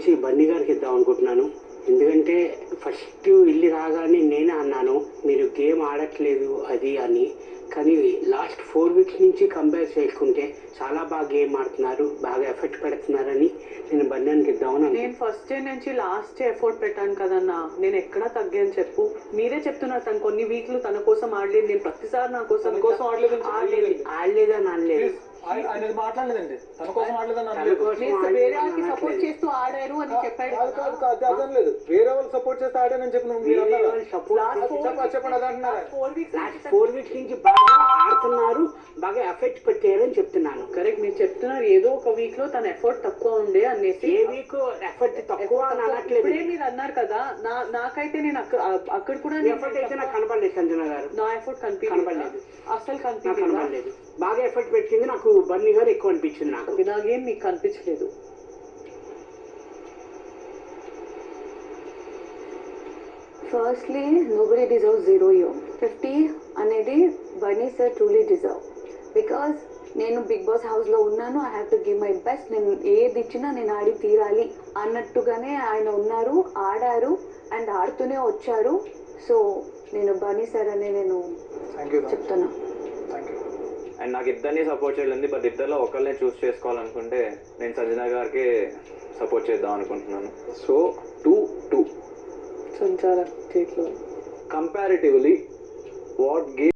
వచ్చి బన్నీ గారికి ఇద్దాం అనుకుంటున్నాను. ఎందుకంటే ఫస్ట్ ఇల్లు రాగానే నేనే అన్నాను మీరు గేమ్ ఆడట్లేదు అది అని. కానీ లాస్ట్ ఫోర్ వీక్స్ నుంచి కంపేర్ చేసుకుంటే చాలా బాగా గేమ్ ఆడుతున్నారు బాగా ఎఫెక్ట్ పెడుతున్నారని నేను బన్నీకి ఇద్దామని. నేను ఫస్ట్ డే నుంచి లాస్ట్ ఎఫోర్ట్ పెట్టాను కదన్నా నేను ఎక్కడా తగ్గాను చెప్పు. మీరే చెప్తున్నారు తను కొన్ని వీక్లు తన కోసం ఆడలేదు నేను ప్రతిసారి నా కోసం ఆడలేదని ఆడలేదు. ఆడలేదని అనలేదు. ఆయన మాట్లాడలేదండి. తన కోసం ఆడలేదని వేరే వాళ్ళకి సపోర్ట్. చేస్తూ ఆడారు అని చెప్పాడు కాదు కాదు. వేరే వాళ్ళు సపోర్ట్ చేస్తే ఆడానని చెప్పిన మీరు చెప్పండి, చెప్పండి, అది అంటున్నారా? ఫోర్ వీక్స్ నుంచి బాగా ఆడుతున్నారు బాగా ఎఫెక్ట్ పెట్టారని చెప్తున్నాను. కరెక్ట్ మీరు చెప్తున్నారు ఏదో ఒక వీక్లో తన ఎఫర్ట్ తక్కువ ఉండే అనేసి ఏ వీక్ ఎఫెక్ట్ తక్కువ అని అనట్లేదు. ఇప్పుడే మీరు అన్నారు కదా నా నాకైతే నేను అక్క- అక్కడ కూడా ఎఫెక్ట్ అయితే నాకు కనపడలేదు సంజన గారు. నా ఎఫర్ట్ కనిపించలేదు. కనపడలేదు. అసలు కనపడలేదు. బాగా ఎఫెక్ట్ పెట్టింది నాకు బన్నీ గారు ఎక్కువ అనిపించింది నాకు. ఇలాగేం మీకు కనిపించలేదు firstly nobody deserve zero you fifty అనేది Bunny sir truly deserve because నేను బిగ్ బాస్ హౌస్లో ఉన్నాను I have to give my best నేను ఏది ఇచ్చినా నేను ఆడి తీరాలి అన్నట్టుగానే ఆయన ఉన్నారు ఆడారు అండ్ ఆడుతూనే వచ్చారు. సో నేను బన్నీ సార్ అని నేను చెప్తున్నా. అండ్ నాకు ఇద్దరిని సపోర్ట్ చేయాలి బట్ ఇద్దరిలో ఒకరినే చూస్ చేసుకోవాలనుకుంటే నేను సంజన గారికి సపోర్ట్ చేద్దాం అనుకుంటున్నాను. సో టూ టూ సంచార కంపారిటివ్లీ వాట్ గేమ్